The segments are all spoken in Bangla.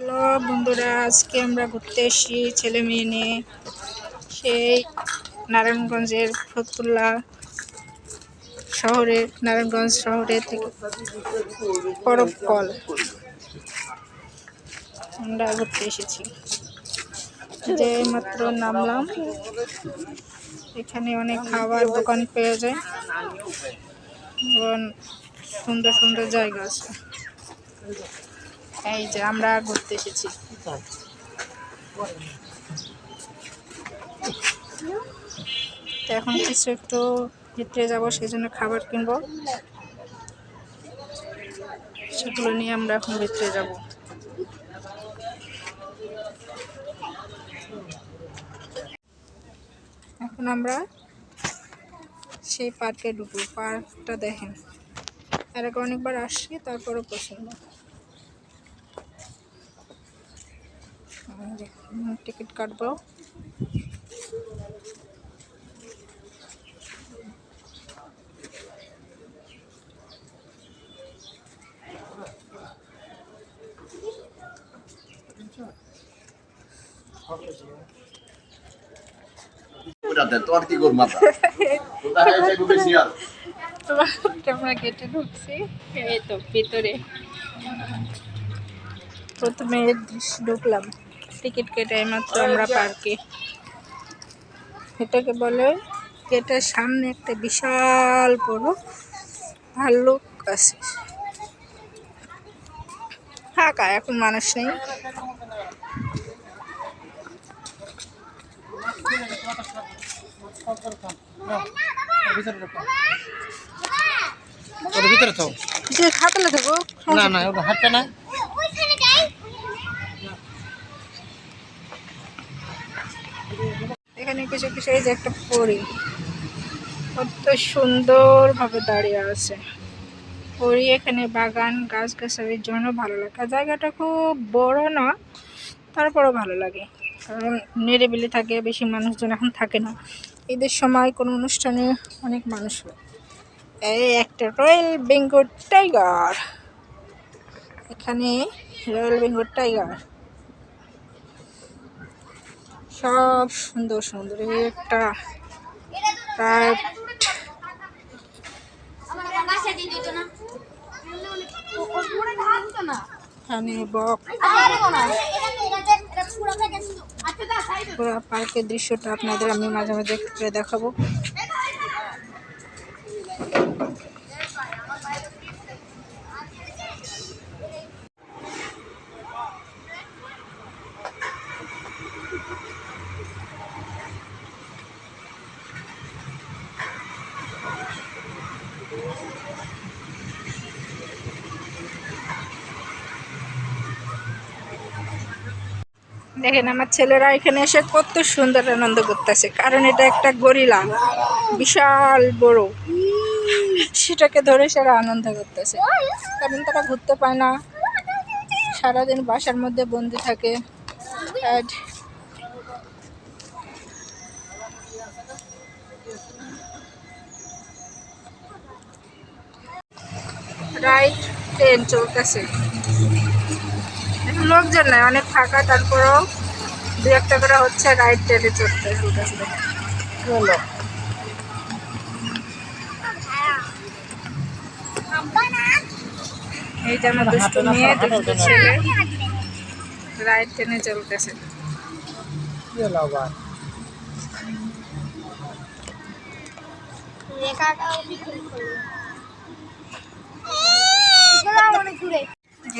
হ্যালো বন্ধুরা, আজকে আমরা ঘুরতে এসেছি ছেলে মেয়ে নিয়ে। সেই নারায়ণগঞ্জের ফতুল্লা শহরের, নারায়ণগঞ্জ শহরে থেকে পরব কল। আমরা ঘুরতে এসেছি। যে মাত্র নামলাম, এখানে অনেক খাবার দোকান পেয়ে যায়। এবং সুন্দর সুন্দর জায়গা আছে। এই যে আমরা ঘুরতে এসেছি। এখন কিছু একটু ভিতরে যাব, সেই জন্য খাবার কিনবো। সেগুলো নিয়ে আমরা এখন ভিতরে যাব। এখন আমরা সেই পার্কে ঢুকবো। পার্কটা দেখেন। এর আগে অনেকবার আসছি, তারপরও পছন্দ টিকিট কাটবো। তোমার কি করব আমরা গেটে ঢুকছি। এই তো ভিতরে। প্রথমে ঢুকলাম। টিকিট কেটে মাত্র আমরা পার্কে। এটাকে বলে গেটের সামনে একটা বিশাল বড় ভাল্লুক আছে। ফাঁকা এখন মানুষ নেই। ভিতরে থাকো। না না ওটা হাঁটবে না কিছু কিছু, এই যে একটা পরি। কত সুন্দরভাবে দাঁড়িয়ে আছে। পরি এখানে বাগান গাছ গাছালির জন্য ভালো লাগে। জায়গাটা খুব বড় না, তারপরও ভালো লাগে। কারণ নিরিবিলি থাকে, বেশি মানুষজন এখন থাকে না। ঈদের সময় কোনো অনুষ্ঠানে অনেক মানুষ হয়। এই একটা রয়্যাল বেঙ্গল টাইগার। এখানে রয়্যাল বেঙ্গল টাইগার। সব সুন্দর সুন্দর একটা বক পুরো পার্কের দৃশ্যটা আপনাদের আমি মাঝে মাঝে করে দেখাবো। আমার ছেলেরা এখানে এসে কত সুন্দর আনন্দ করতেছে, কারণ এটা একটা গরিলা, বিশাল বড়। সেটাকে ধরে সেরা আনন্দ করতেছে। কারণ তারা ঘুরতে পায় না। সারাদিন বাসার মধ্যে বন্দি থাকে। রাইট ট্রেন চলতেছে। লোকজন নাই, অনেক ফাঁকা তারপরেও দু একটা করে হচ্ছে রাইড ট্রেনে চড়তে হলো। এই যে আমার দুষ্টু মেয়ে দুষ্টু ছেলে। রাইড ট্রেনে চলতেছে।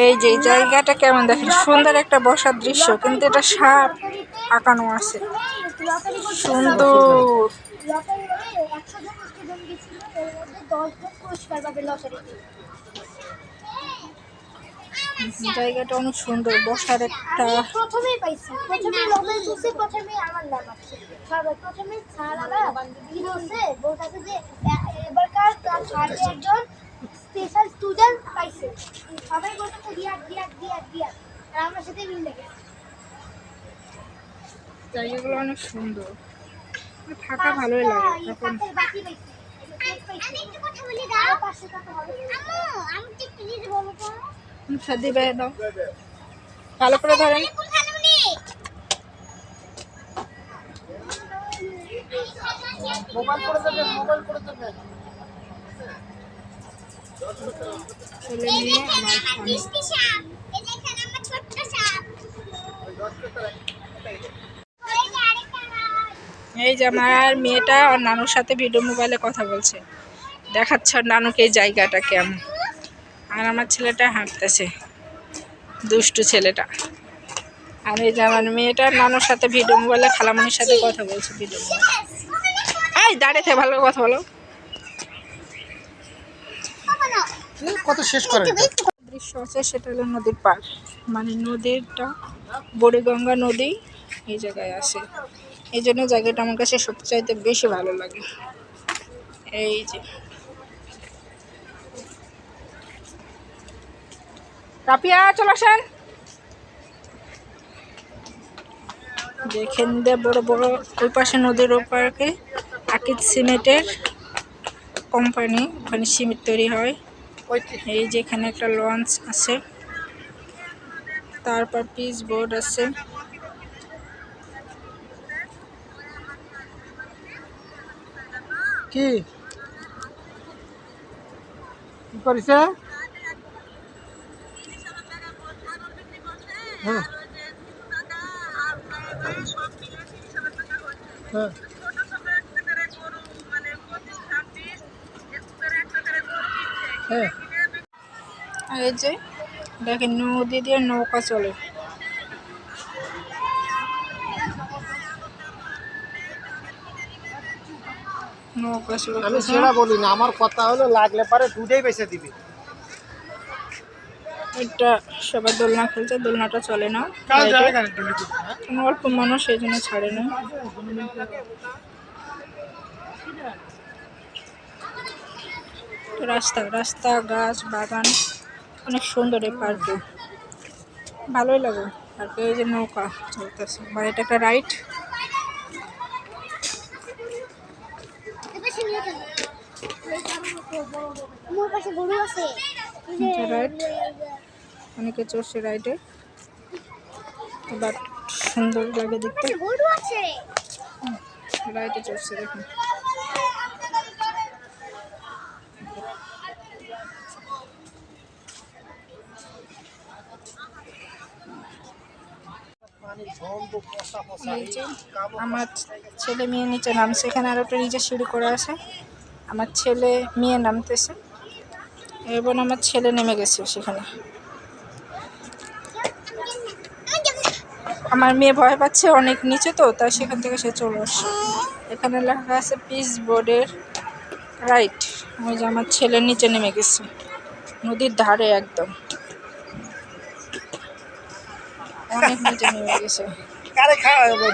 এই যে জায়গাটা কেমন দেখেন? সুন্দর একটা বসার দৃশ্য, কিন্তু এটা সাপ আঁকানো আছে। সুন্দর। জায়গাটা অনেক সুন্দর, বসার একটা প্রথমে পাইছে সবাই বলতেছে রিয়াদ রিয়াদ রিয়াদ রিয়াদ আর আমার সাথে মিল লেগে জায়গাগুলো অনেক সুন্দর। থাকা ভালোই লাগে তখন। বাকি পাইছি আমি একটু কথা বলি দাও পাঁচশো টাকা হবে। আম্মু আমি একটু প্লিজ বলো তো শাদি বেয়ে দাও। ভালো করে ধরেন। মোবাইল করে দেবেন মোবাইল করে দেবেন। ছেলে মেয়ে আমার এই যে আমার মেয়েটা ওর নানুর সাথে ভিডিও মোবাইলে কথা বলছে। দেখাচ্ছে ওর নানুকে এই জায়গাটা কেমন। আর আমার ছেলেটা হাঁটতেছে। দুষ্টু ছেলেটা। আর এই যে আমার মেয়েটা নানুর সাথে ভিডিও মোবাইলে খালামনির সাথে কথা বলছে ভিডিও মোবাইল এই দাঁড়িয়ে থেকে ভালো কথা বলো। কত শেষ করেন দৃশ্য আছে, সেটা হলো নদীর পার মানে নদীরটা, বুড়িগঙ্গা নদী এই জায়গায় আছে। এই জন্য জায়গাটা আমার কাছে সবচাইতে বেশি ভালো লাগে। এই যে। রাপিয়া চলে আসেন। দেখেন দে বড় বড়, ওই পাশে নদীর ওপারকে আকিদ সিমেন্টের কোম্পানি ওখানে সিমেন্ট তৈরি হয়। এই যে এখানে একটা লঞ্চ আছে। তারপর পিচ বোর্ড আছে। কি? কি করিছে? হ্যাঁ হ্যাঁ আর এই যে দেখেন নদী দিয়ে নৌকা চলে। নৌকা আমি সেটা বলি না আমার কথা হলো লাগলে পারে বেঁচে দিবি। এটা সবাই দোলনা খেলছে দোলনাটা চলে না। হ্যাঁ? অল্প মানুষ সেই জন্য ছাড়ে না। রাস্তা রাস্তা গাছ বাগান। অনেক সুন্দর এই পার্কে ভালোই লাগে। পার্কে ওই যে নৌকা চলতেছে। মানে এটা একটা রাইড এটা রাইড অনেকে চড়ছে রাইডে বাট সুন্দর লাগে দেখতে। রাইডে চড়ছে দেখুন পানি ঝন্ড পচা পচা এই যে আমার ছেলে মেয়ে নিচে নামছে। এখানে আর একটা নিচে সিঁড়ি করে আছে। আমার ছেলে মেয়ে নামতেছে। এবং আমার ছেলে নেমে গেছে সেখানে। আমার মেয়ে ভয় পাচ্ছে, অনেক নিচে তো, তাই সেখান থেকে সে চলে আসছে। এখানে লেখা আছে পিস বোর্ডের রাইট ওই যে আমার ছেলে নিচে নেমে গেছে। নদীর ধারে একদম। অনেক নিচে নেমে গেছে। কারে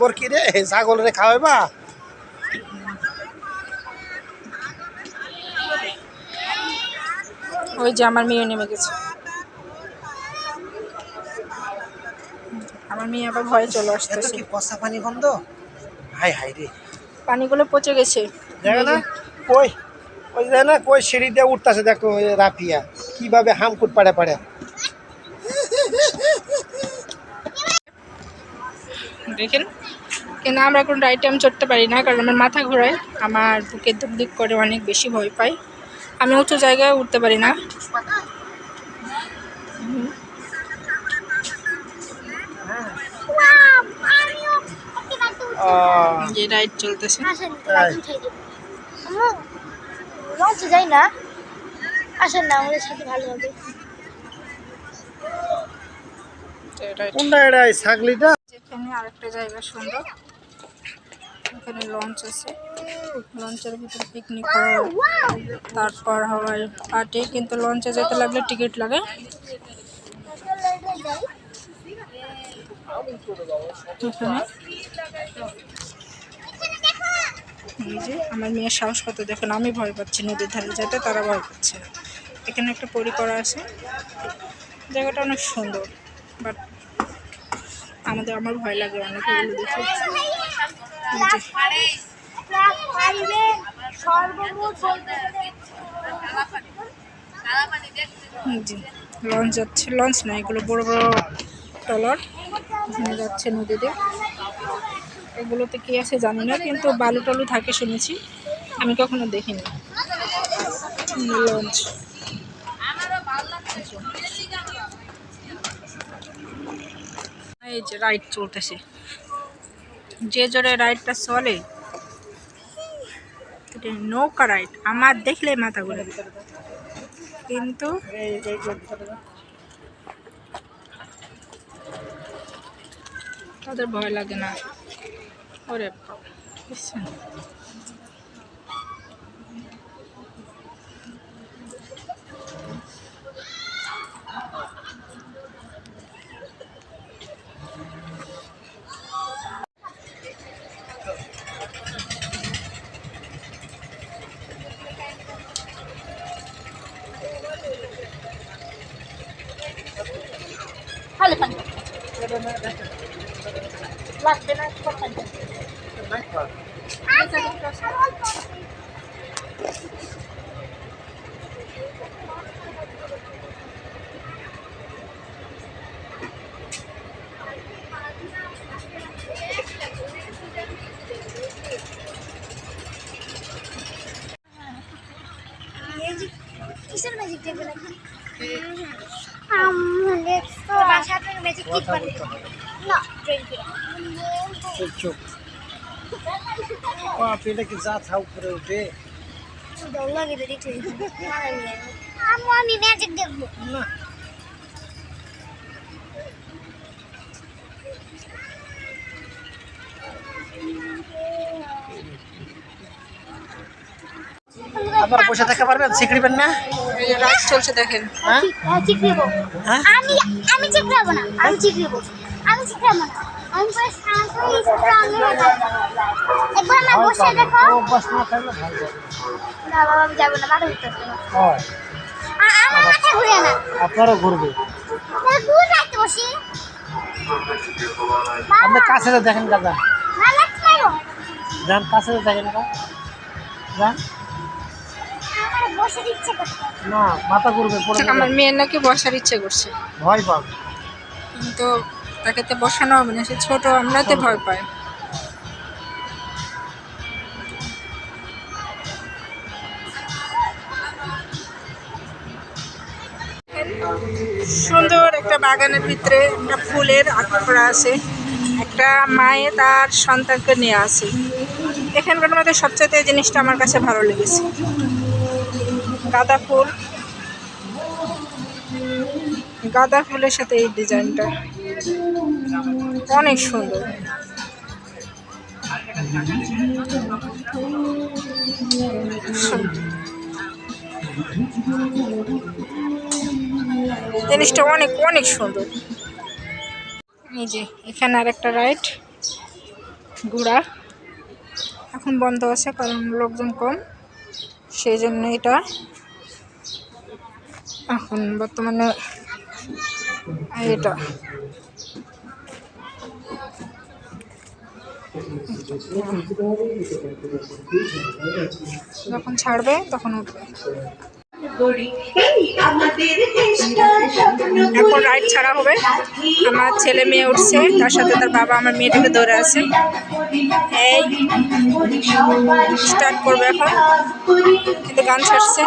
বরকি রে? ছাগল রে খাওয়াইবা ওই যে আমার মেয়ে নেমে গেছে। আমার মেয়ে আবার ভয়ে চলে আসছে কি পচা পানি গন্ধ? হাই হাই রে। পানিগুলো পচে গেছে। দেখো না? কই? ওই যে না কই সিঁড়ি দিয়ে উঠতেছে দেখো রাফিয়া। কীভাবে হামকুট পাড়ে পাড়ে। দেখেন। কিন্তু আমরা কোনো রাইট টাইম চড়তে পারি না কারণ আমার মাথা ঘোরায়। আমার বুকে দুক দুক করে অনেক বেশি ভয় পাই। আমি উঁচু জায়গায় উঠতে পারি না। যে রাইড চলতেছে। লঞ্চে যাই না। আসেন না আমাদের সাথে ভালো হবে। কোনটা এটা ছাগলিটা? এখানে আরেকটা জায়গা সুন্দর। এখানে লঞ্চ আছে। লঞ্চের ভিতরে পিকনিক তারপর হয় পার্টি কিন্তু লঞ্চে যেতে লাগলে টিকিট লাগে। আমার মেয়ের সাহস কত দেখুন, আমি ভয় পাচ্ছি নদীর ধারে যেতে, তারা ভয় পাচ্ছে এখানে একটা পরি করা আছে। জায়গাটা অনেক সুন্দর বাট আমাদের আমার ভয় লাগে অনেক এগুলো দেখে। জি। লঞ্চ যাচ্ছে লঞ্চ না এগুলো বড় বড় ট্রলার এখানে যাচ্ছে নদীতে। এগুলোতে কি আছে জানি না কিন্তু বালু টালু থাকে শুনেছি। আমি কখনো দেখিনি। লঞ্চ এই যে রাইড চলতেছে। যে জোরে রাইডটা চলে নৌকা রাইড। আমার দেখলে মাথা ঘুরে কিন্তু তাদের ভয় লাগে না। ওরে কিসের ম্যাজিক দেখবে নাকি বাসা থেকে ম্যাজিক কিট বানিয়ে না ট্রেন চুপ বাপ এটা কি যা থা উপরে উঠে লাগে দেখতে আমি আমি ম্যাজিক দেখব না আবার বসে থাকতে পারবেন শিখড়িবেন না? এই যে রাইড চলছে দেখেন। হ্যাঁ? চিকরিবো হ্যাঁ? আমি আমি না আমি আমি চিকরাবো না। আমি পরে শান্ত হয়ে স্ট্রং হয়ে একবার আমার বসে দেখো। ও বস না থাকলে ভালো যাবে। না বাবা আমি যাব না মাথা ঘুরতেছে না। হয়। আমার মাথা ঘুরে না। আপনারও ঘুরবে। তাহলে রাখতে বসি। আপনি কাছে দেখেন দাদা। না যান কাছে দেখেন যান। আমার ইচ্ছে করছে। না মাথা ঘুরবে পড়ে আমার মেয়ের নাকি বসার ইচ্ছে করছে। ভয় পাবে কিন্তু তাকে তো বসানো হবে না সে ছোট আমরাতে ভয় পাই। সুন্দর একটা বাগানের ভিতরে একটা ফুলের আঁকা করা আছে। একটা মায়ে তার সন্তানকে নিয়ে আসে। এখানকার মধ্যে সবচেয়ে জিনিসটা আমার কাছে ভালো লেগেছে। গাঁদা ফুল। গাঁদা ফুলের সাথে এই ডিজাইনটা। অনেক সুন্দর। জিনিসটা অনেক অনেক সুন্দর। এই যে, এখানে আর একটা রাইড ঘোড়া এখন বন্ধ আছে, কারণ লোকজন কম। সেই জন্য এটা এখন বর্তমানে এটা যখন ছাড়বে তখন উঠবে। এখন রাইড ছাড়া হবে। আমার ছেলে মেয়ে উঠছে তার সাথে তার বাবা আমার মেয়েটাকে ধরে আছে। এই স্টার্ট করবে এখন। কিন্তু গান ছাড়ছে।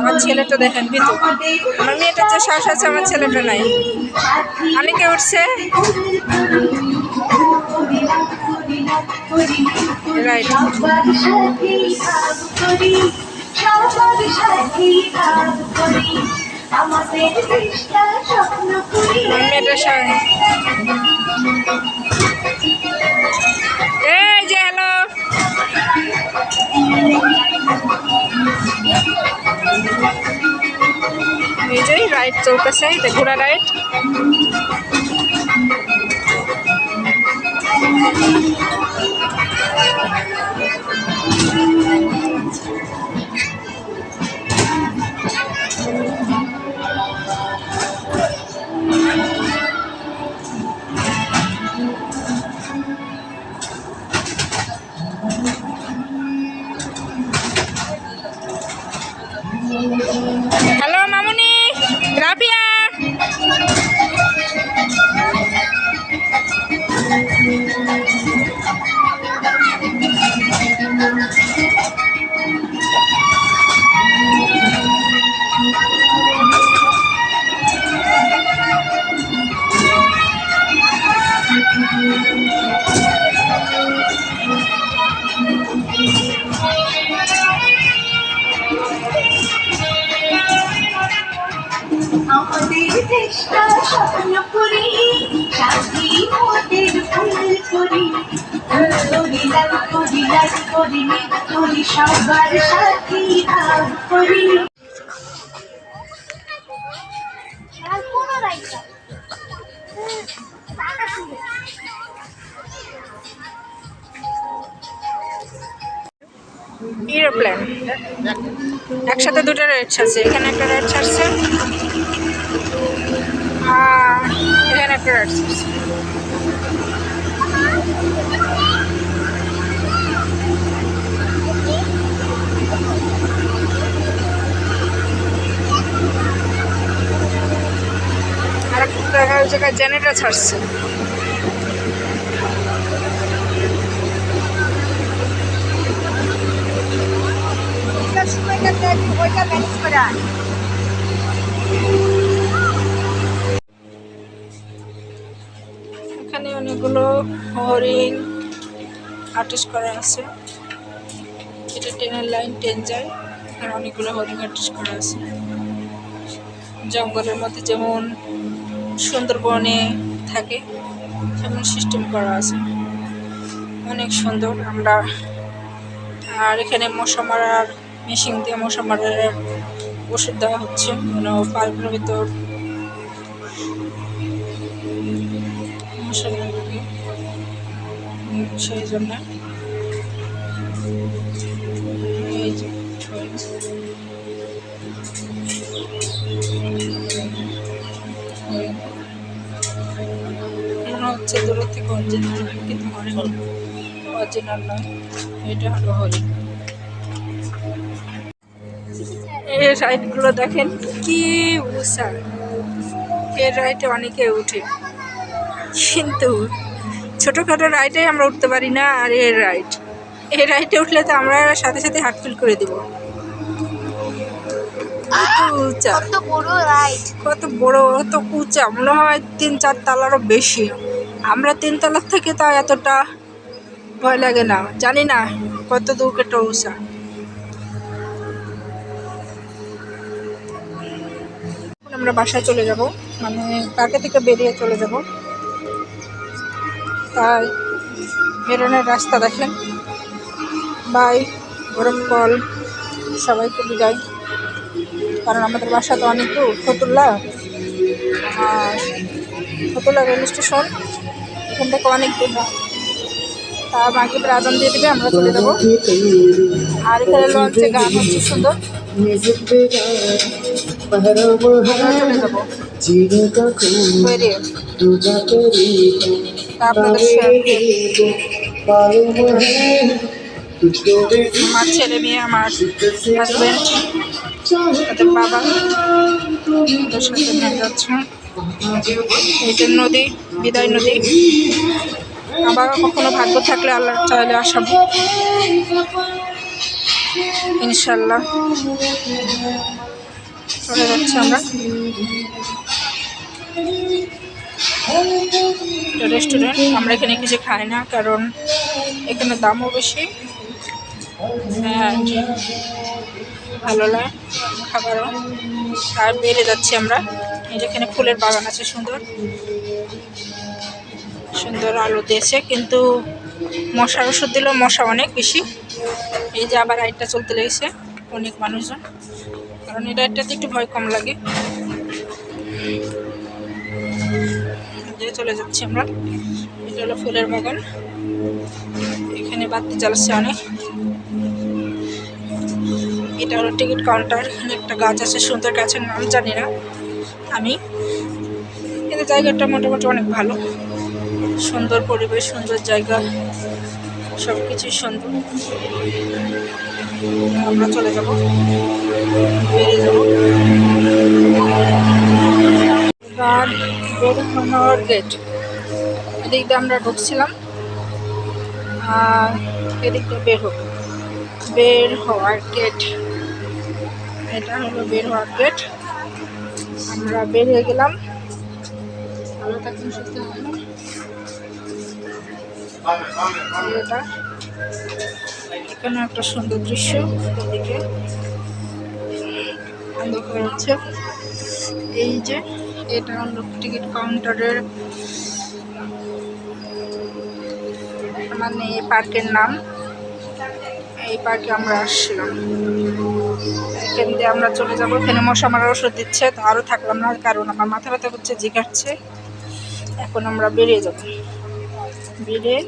আমার ছেলেটা দেখেন বিতু আমার মেয়েটার যে শ্বাস আছে আমার ছেলেটা নাই। আমি কে উঠছে? রাইট আমাদের এই যে হ্যালো এই যে রাইড চলতেছে এটা ঘোড়া রাইড চেষ্টা স্বপ্ন করি চাকরি মোদের ফুল করি। করি লাল করি লাল করি করি সবার সাথী ভাব করি। এরোপ্লেন একসাথে দুটো রেড ছাড়ছে। এখানে একটা রেড ছাড়ছে। এখানে একটা আর একটা জায়গায় জেনারেটর ছাড়ছে। এখানে অনেকগুলো হরিণ আর্টিস্ট করা আছে। এটা ট্রেনের লাইন ট্রেন যায়। আর অনেকগুলো হরিণ আর্টিস্ট করা আছে। জঙ্গলের মধ্যে যেমন সুন্দরবনে থাকে, তেমন সিস্টেম করা আছে। অনেক সুন্দর আমরা। আর এখানে মশা মারার মেশিন দিয়ে মশা মারার ওষুধ দেওয়া হচ্ছে। মানে পার্কের ভিতর। সেই জন্য। হচ্ছে দূর থেকে অরিজিনাল কিন্তু হরিণ অরিজিনাল নয়। এটা হলো হরিণ এই রাইডগুলো দেখেন, কি উষা এই রাইডে অনেকে উঠে। কিন্তু ছোটোখাটো রাইডে আমরা উঠতে পারি না আর এর রাইড এই রাইডে উঠলে তো আমরা সাথে সাথে হার্ট ফিল করে দিব। কত উঁচা। বড় রাইড কত বড় কত উঁচা। মনে হয় তিন চার তালারও বেশি। আমরা তিন তলার থেকে তাও এতটা ভয় লাগে না। জানি না কত দূর কেটে এখন আমরা বাসায় চলে যাব। মানে পার্কে থেকে বেরিয়ে চলে যাব? তাই বেরোনোর রাস্তা দেখেন। বাই গরম কল সবাইকে বিদায় কারণ আমাদের বাসা তো অনেক দূর ফতুল্লা। আর ফতুল্লা রেল স্টেশন এখান থেকে অনেক দূর তা বাকি আজান দিয়ে দিবে আমরা চলে দেবো আর এখানে লঞ্চে গান হচ্ছে সুন্দর। চলে যাব। আপনাদের আমার ছেলে মেয়ে, আমার হাজব্যান্ড তাদের বাবা ওদের সাথে নিয়ে যাচ্ছে। এই নদী, বিদায় নদী। আবার কখনো ভাগ্য থাকলে আল্লাহ চাইলে আসাবো। ইনশাল্লাহ চলে যাচ্ছি আমরা। রেস্টুরেন্ট আমরা এখানে কিছু খাই না, কারণ এখানে দামও বেশি। and ভালো লাগে খাবারও। আর বেড়ে যাচ্ছি আমরা। এই যেখানে ফুলের বাগান আছে, সুন্দর। সুন্দর আলো দিয়েছে, কিন্তু মশার ওষুধ দিলেও মশা অনেক বেশি। এই যে আবার রাইডটা চলতে লেগেছে, অনেক মানুষজন। কারণ এই রাইডটাতে একটু ভয় কম লাগে। চলে যাচ্ছি আমরা। এটা হলো ফুলের বাগান। এখানে বাতি জ্বালাচ্ছে অনেক। এটা হলো টিকিট কাউন্টার। এখানে একটা গাছ আছে, সুন্দর গাছের নাম জানি না আমি। কিন্তু জায়গাটা মোটামুটি অনেক ভালো। সুন্দর পরিবেশ, সুন্দর জায়গা সব কিছুই সুন্দর। আমরা চলে যাব। বেরিয়ে যাব। এবার বেরোনোর গেট। এদিক দিয়ে আমরা ঢুকছিলাম। আর এদিক দিয়ে বের হোক বের হওয়ার গেট এটা হলো বের হওয়ার গেট আমরা বের হয়ে গেলাম। ভালো থাকুন সুস্থ এটা এখানে একটা সুন্দর দৃশ্য। এদিকে অন্ধকার হচ্ছে। এই যে এটা হলো টিকিট কাউন্টারের মানে এই পার্কের নাম। এই পার্কে আমরা আসছিলাম। এখান দিয়ে আমরা চলে যাব। এখানে মশা মারার ওষুধ দিচ্ছে। তো আরও থাকলাম না, কারণ আমার মাথা ব্যথা করছে জিগাচ্ছে এখন আমরা বেরিয়ে যাব। বেরিয়ে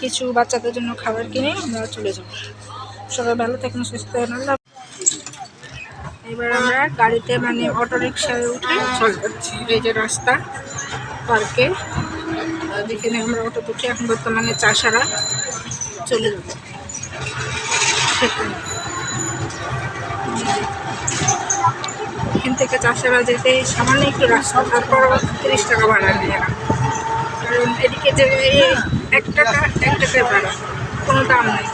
কিছু বাচ্চাদের জন্য খাবার কিনে আমরা চলে যাব। সবাই ভালো থাকুন, সুস্থ আল্লাহ এবার আমরা গাড়িতে মানে অটো রিক্সায় উঠে চলে যাচ্ছি। এই যে রাস্তা, পার্কে। যেখানে আমরা অটো উঠে এখন বর্তমানে চাষারা চলে যাব সেখানে। এখান থেকে চাষারা যেতে সামান্য একটু রাস্তা, তারপর তিরিশ টাকা ভাড়া নেয় কারণ এদিকে যে এক টাকা, এক টাকায় ভাড়া, কোনো দাম নেই।